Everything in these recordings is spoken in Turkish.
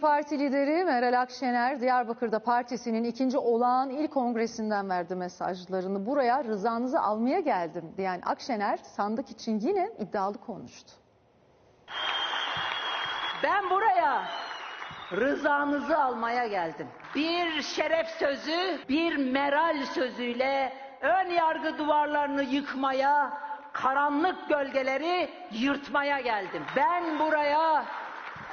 Parti lideri Meral Akşener Diyarbakır'da partisinin ikinci olağan il kongresinden verdi mesajlarını. Buraya rızanızı almaya geldim diyen Akşener sandık için yine iddialı konuştu. Ben buraya rızanızı almaya geldim. Bir şeref sözü, bir meral sözüyle ön yargı duvarlarını yıkmaya, karanlık gölgeleri yırtmaya geldim. Ben buraya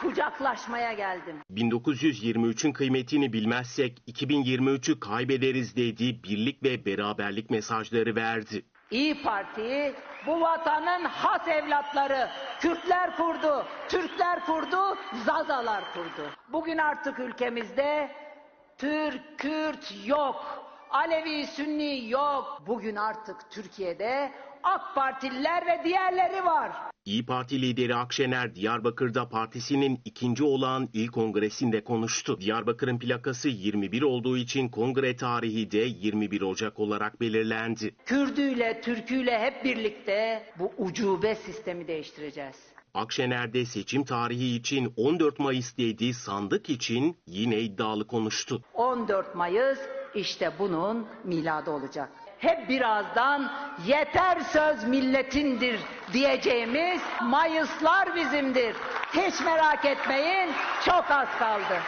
kucaklaşmaya geldim. 1923'ün kıymetini bilmezsek 2023'ü kaybederiz dediği birlik ve beraberlik mesajları verdi. İyi Parti bu vatanın has evlatları Kürtler kurdu, Türkler kurdu, Zazalar kurdu. Bugün artık ülkemizde Türk, Kürt yok. Alevi, Sünni yok. Bugün artık Türkiye'de AK Partililer ve diğerleri var. İyi Parti lideri Akşener Diyarbakır'da partisinin ikinci olağan il kongresinde konuştu. Diyarbakır'ın plakası 21 olduğu için kongre tarihi de 21 Ocak olarak belirlendi. Kürdüyle, Türküyle hep birlikte bu ucube sistemi değiştireceğiz. Akşener de seçim tarihi için 14 Mayıs dediği sandık için yine iddialı konuştu. 14 Mayıs işte bunun miladı olacak. Hep birazdan yeter söz milletindir diyeceğimiz Mayıslar bizimdir. Hiç merak etmeyin çok az kaldı.